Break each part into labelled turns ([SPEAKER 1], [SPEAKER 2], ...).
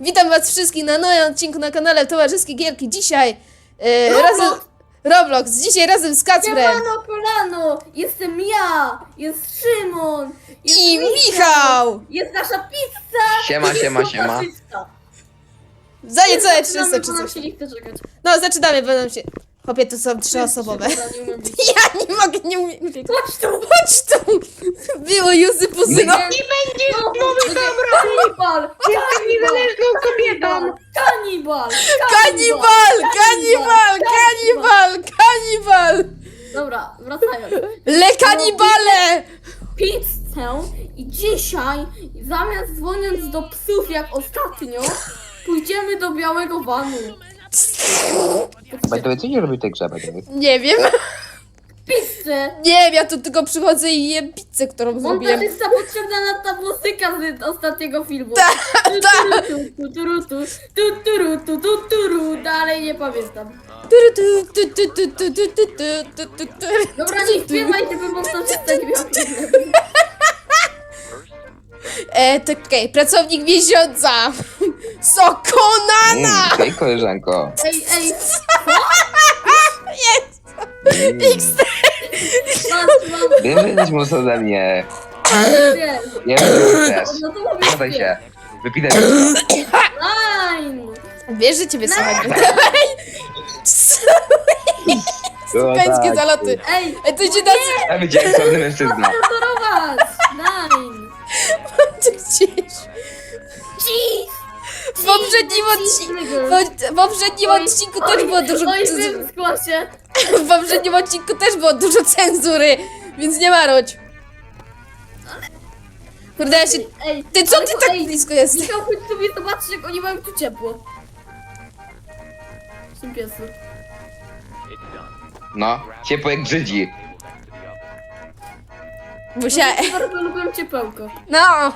[SPEAKER 1] Witam was wszystkich na nowym odcinku na kanale Towarzyskie Gierki. Dzisiaj e,
[SPEAKER 2] Roblox.
[SPEAKER 1] razem... Roblox. Dzisiaj razem z Kacprem
[SPEAKER 2] Siemano kolano! Jestem ja! Jest Szymon! Jest
[SPEAKER 1] i Michał.
[SPEAKER 2] Jest nasza pizza!
[SPEAKER 3] Siema, siema, siema.
[SPEAKER 2] pizza.
[SPEAKER 1] Za niecałe 300
[SPEAKER 2] Zaczynamy,
[SPEAKER 1] czy
[SPEAKER 2] bo nam
[SPEAKER 1] coś.
[SPEAKER 2] się nie chce czekać.
[SPEAKER 1] No, zaczynamy, będą się... Chłopie, to są trzyosobowe. Ja nie mogę, nie umiem.
[SPEAKER 2] Chodź tu!
[SPEAKER 1] Chodź tu. Było Józy Puzyna.
[SPEAKER 2] Nie będzie no, będzie Kanibal!
[SPEAKER 4] niezależną kobietą.
[SPEAKER 2] Kanibal!
[SPEAKER 1] Kanibal, kanibal, kanibal, kanibal.
[SPEAKER 2] Dobra, wracając.
[SPEAKER 1] Le kanibale.
[SPEAKER 2] Pizzę i dzisiaj, zamiast dzwoniąc do psów jak ostatnio, pójdziemy do białego vanu.
[SPEAKER 3] Way, co nie robi tej grze?
[SPEAKER 1] Nie wiem.
[SPEAKER 2] Pizzę!
[SPEAKER 1] Nie wiem, ja tu tylko przychodzę i jem pizzę, którą
[SPEAKER 2] On
[SPEAKER 1] zrobiłem.
[SPEAKER 2] też jest ta potrzebna na ta muzyka z ostatniego filmu.
[SPEAKER 1] Tak, tak.
[SPEAKER 2] Tu, tu, tu, tu, tu, tu, tu, tu, tu, tu, Dalej nie pamiętam.
[SPEAKER 1] Turu, tu, tu, tu, tu, tu, tu, tu, tu, tu, tu, tu.
[SPEAKER 2] Dobra, nie śpiewaj, żeby montażysta nie miał.
[SPEAKER 1] E, to okej, pracownik miesiąca. Sokonana.
[SPEAKER 3] Mm, Hej, koleżanko.
[SPEAKER 2] Ej, ej,
[SPEAKER 1] Jest.
[SPEAKER 3] Mm,
[SPEAKER 2] patrz, mam
[SPEAKER 3] Wiem, że jesteś mocno ode mnie.
[SPEAKER 2] wiem.
[SPEAKER 3] Wiem, że chcesz.
[SPEAKER 2] No to mówię
[SPEAKER 3] Zadaj się. Wypinaj
[SPEAKER 2] Line!
[SPEAKER 1] Wiesz, że ciebie słychać.
[SPEAKER 3] No
[SPEAKER 1] Pańskie
[SPEAKER 3] tak.
[SPEAKER 1] zaloty.
[SPEAKER 2] Ej,
[SPEAKER 1] E, to idzie na...
[SPEAKER 3] Ja widziałem sławny mężczyzna.
[SPEAKER 2] motorować!
[SPEAKER 1] Poprzednim odcinku... W poprzednim odcinku też było dużo...
[SPEAKER 2] Oj, w tym skłasie.
[SPEAKER 1] W poprzednim odcinku też było dużo cenzury, więc nie marudź. Kurde, ja się...
[SPEAKER 2] Ej,
[SPEAKER 1] Ty, co ty tak
[SPEAKER 2] ej,
[SPEAKER 1] blisko jesteś?
[SPEAKER 2] Michał, chodź sobie zobaczyć, jak oni mają tu ciepło. W tym piesu.
[SPEAKER 3] No, ciepło jak Żydzi.
[SPEAKER 1] Musiałem...
[SPEAKER 2] Bardzo lubią ciepełko.
[SPEAKER 1] No!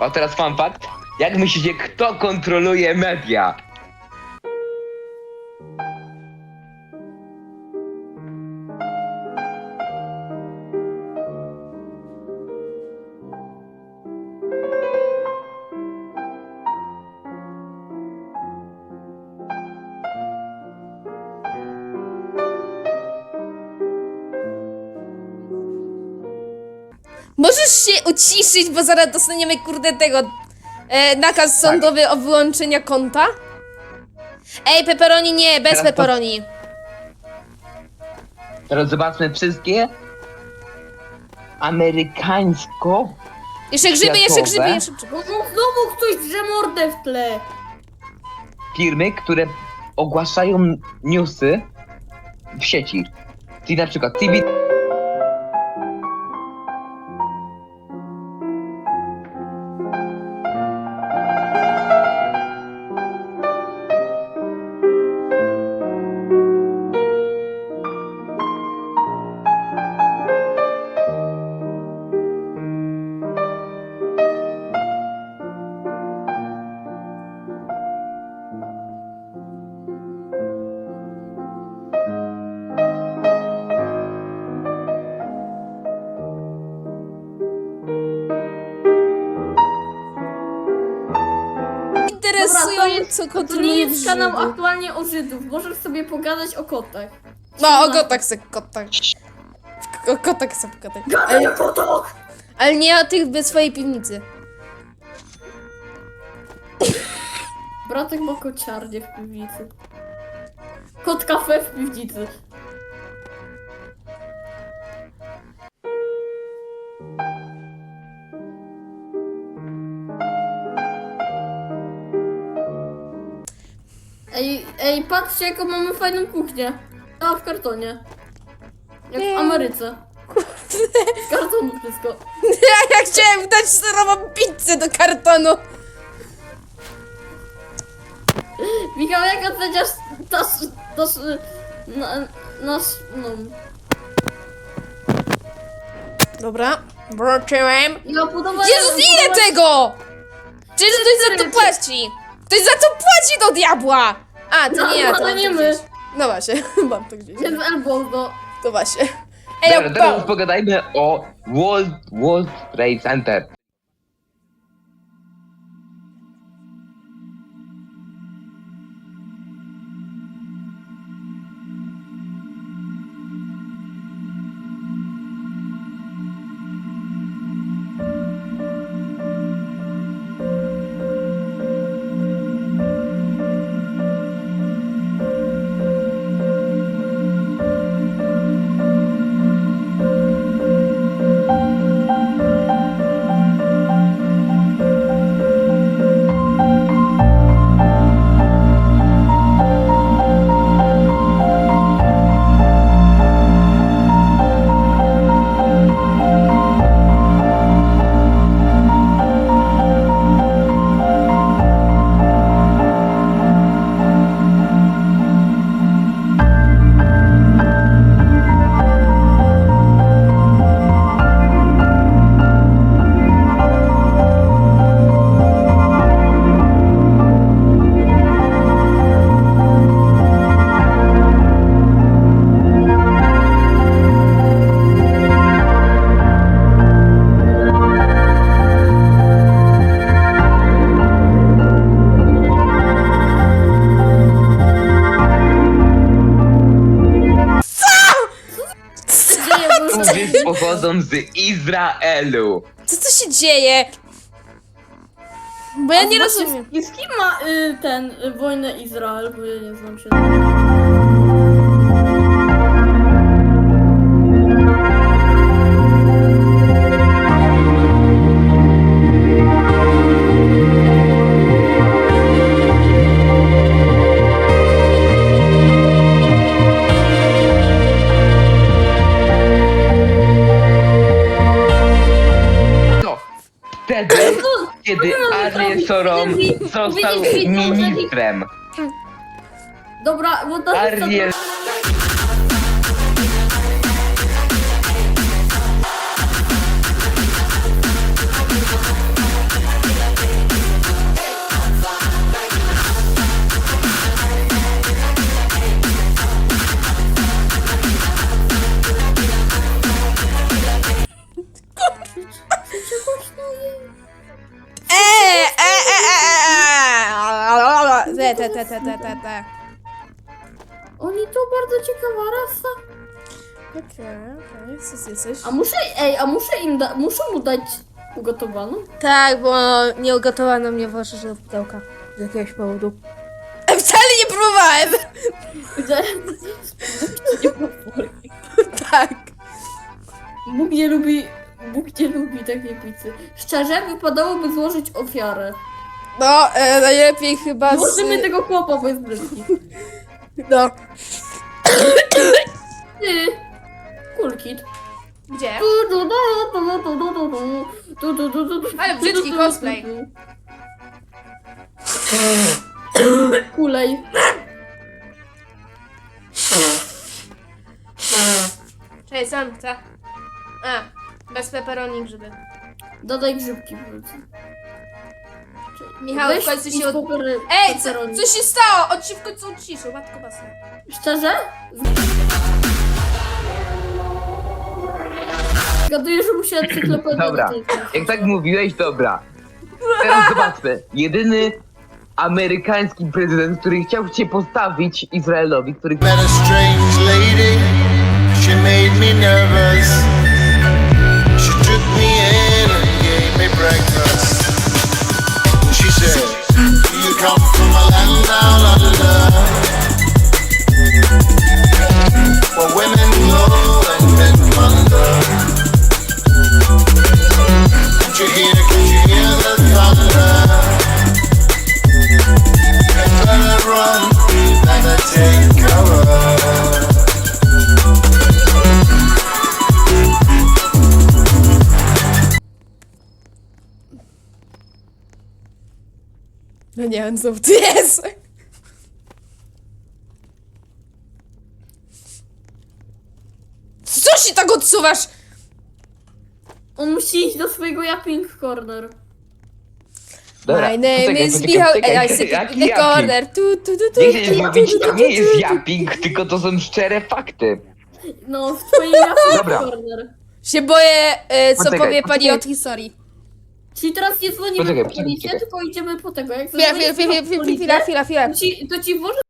[SPEAKER 3] O, teraz fun fact. Jak myślicie, kto kontroluje media?
[SPEAKER 1] Możesz się uciszyć, bo zaraz dostaniemy kurde tego... E, nakaz sądowy o wyłączenia konta? Ej, pepperoni nie, bez
[SPEAKER 3] Teraz to-
[SPEAKER 1] pepperoni.
[SPEAKER 3] Teraz zobaczmy wszystkie amerykańsko
[SPEAKER 1] Jeszcze grzyby, jeszcze grzyby,
[SPEAKER 3] Światowe.
[SPEAKER 1] jeszcze grzyby.
[SPEAKER 2] No, no znowu ktoś drze mordę w tle.
[SPEAKER 3] firmy, które ogłaszają newsy w sieci. Czyli na przykład TV
[SPEAKER 1] Interesująco
[SPEAKER 2] To nie
[SPEAKER 1] kontroluje
[SPEAKER 2] jest kanał aktualnie o Żydów. Możesz sobie pogadać o kotach.
[SPEAKER 1] No, o kotach se kotach. O kotach se kotach.
[SPEAKER 2] Gadaj o kotach!
[SPEAKER 1] Ale nie o tych w swojej piwnicy.
[SPEAKER 2] Bratek ma kociarnię w piwnicy. Kot kafe w piwnicy. Ej, ej, patrzcie jaką mamy fajną kuchnię. A w kartonie. Jak w Ameryce. Z kartonu wszystko.
[SPEAKER 1] Ja, ja chciałem dać serową pizzę do kartonu.
[SPEAKER 2] Michał, jak oceniasz nasz, nasz, na, nasz, no.
[SPEAKER 1] Dobra, wróciłem.
[SPEAKER 2] Ja podoba
[SPEAKER 1] Jezus, ile tego? Czyż ktoś za to płaci? Ktoś za to płaci do diabła! A, to
[SPEAKER 2] No,
[SPEAKER 1] nie ja, to
[SPEAKER 2] ale
[SPEAKER 1] mam
[SPEAKER 2] nie
[SPEAKER 1] to
[SPEAKER 2] my.
[SPEAKER 1] gdzieś. No właśnie, mam to gdzieś.
[SPEAKER 2] Jest elbow, no.
[SPEAKER 1] To właśnie. Ej,
[SPEAKER 3] Dobra, teraz pogadajmy o World, World Trade Center. Pochodzą z Izraelu.
[SPEAKER 1] Co tu się dzieje? Bo ja
[SPEAKER 2] A
[SPEAKER 1] nie rozumiem.
[SPEAKER 2] Z, z kim ma y, ten y, wojnę Izrael? Bo ja nie znam się.
[SPEAKER 3] Sorom został ministrem.
[SPEAKER 2] Dobra, bo to
[SPEAKER 3] Ariel
[SPEAKER 1] eee, eee. Te, te, te, te, te, te.
[SPEAKER 2] Oni to bardzo ciekawa rasa.
[SPEAKER 1] Okej, okej, coś, coś.
[SPEAKER 2] A muszę, ej, a muszę im da, muszę mu dać ugotowaną?
[SPEAKER 1] Tak, bo nie ugotowano mnie włożyć do pudełka. Z jakiegoś powodu. E, Wcale nie próbowałem! Tak.
[SPEAKER 2] Bóg nie lubi, Bóg nie lubi takiej pizzy. Szczerze, wypadałoby złożyć ofiarę.
[SPEAKER 1] No, e, najlepiej chyba z...
[SPEAKER 2] Tego chłopa, bo jest brzydki.
[SPEAKER 1] No.
[SPEAKER 2] Ty, kulkit.
[SPEAKER 1] Gdzie? Ale brzydki cosplay.
[SPEAKER 2] Kulej.
[SPEAKER 1] Cześć, sam chcę. A, bez peperoni grzyby.
[SPEAKER 2] Dodaj grzybki wrócę.
[SPEAKER 1] Michał, w końcu się od... Ej, co, co się stało? On się w końcu uciszył, matko basna.
[SPEAKER 2] Szczerze? Zgaduję, że musiała encyklopedię
[SPEAKER 3] Dobra, jak tak mówiłeś, dobra. Teraz zobaczmy. Jedyny amerykański prezydent, który chciał się postawić Izraelowi, który
[SPEAKER 5] Met a strange lady,
[SPEAKER 1] No nie, on znów tu jest. Co się tak odsuwasz?
[SPEAKER 2] On musi iść do swojego Yapping Corner.
[SPEAKER 3] Dobra,
[SPEAKER 1] My name is
[SPEAKER 3] poczekaj,
[SPEAKER 1] Michał I sit in the corner. Tu, tu, tu, tu,
[SPEAKER 3] Nie chcesz
[SPEAKER 1] tu,
[SPEAKER 3] mówić,
[SPEAKER 1] tu,
[SPEAKER 3] to
[SPEAKER 1] tu,
[SPEAKER 3] nie
[SPEAKER 1] tu,
[SPEAKER 3] jest
[SPEAKER 1] tu.
[SPEAKER 3] japping, tylko to są szczere fakty.
[SPEAKER 2] No, w twojej
[SPEAKER 3] Dobra.
[SPEAKER 2] Corner.
[SPEAKER 1] Się boję, e, co
[SPEAKER 3] Poczekaj,
[SPEAKER 1] powie pani
[SPEAKER 3] poczekaj.
[SPEAKER 1] od historii.
[SPEAKER 2] Czyli teraz nie dzwonimy
[SPEAKER 3] Poczekaj,
[SPEAKER 2] po policję,
[SPEAKER 3] poczekaj.
[SPEAKER 2] tylko idziemy po tego. Jak
[SPEAKER 1] Chwila, chwila,
[SPEAKER 2] zadzwonisz
[SPEAKER 1] chwila,
[SPEAKER 2] po
[SPEAKER 1] chwila, chwila, chwila, chwila.
[SPEAKER 2] to ci, to ci włożę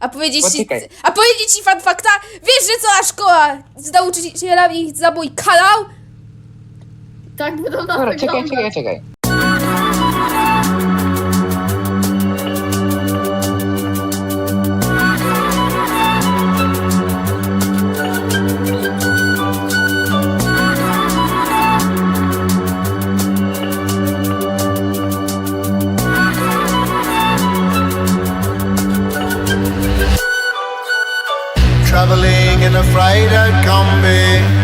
[SPEAKER 1] A powiedzieć ci,
[SPEAKER 3] Poczekaj.
[SPEAKER 1] a powiedzieć ci fan fakta? Wiesz, że cała szkoła z nauczycielami zabój kanał?
[SPEAKER 2] Tak wygląda
[SPEAKER 3] Dobra, czekaj, czekaj, czekaj.
[SPEAKER 5] Traveling in a freighter combi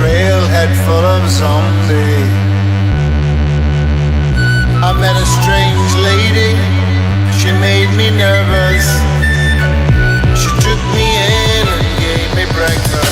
[SPEAKER 5] trailhead full of zombies. I met a strange lady, she made me nervous. She took me in and gave me breakfast.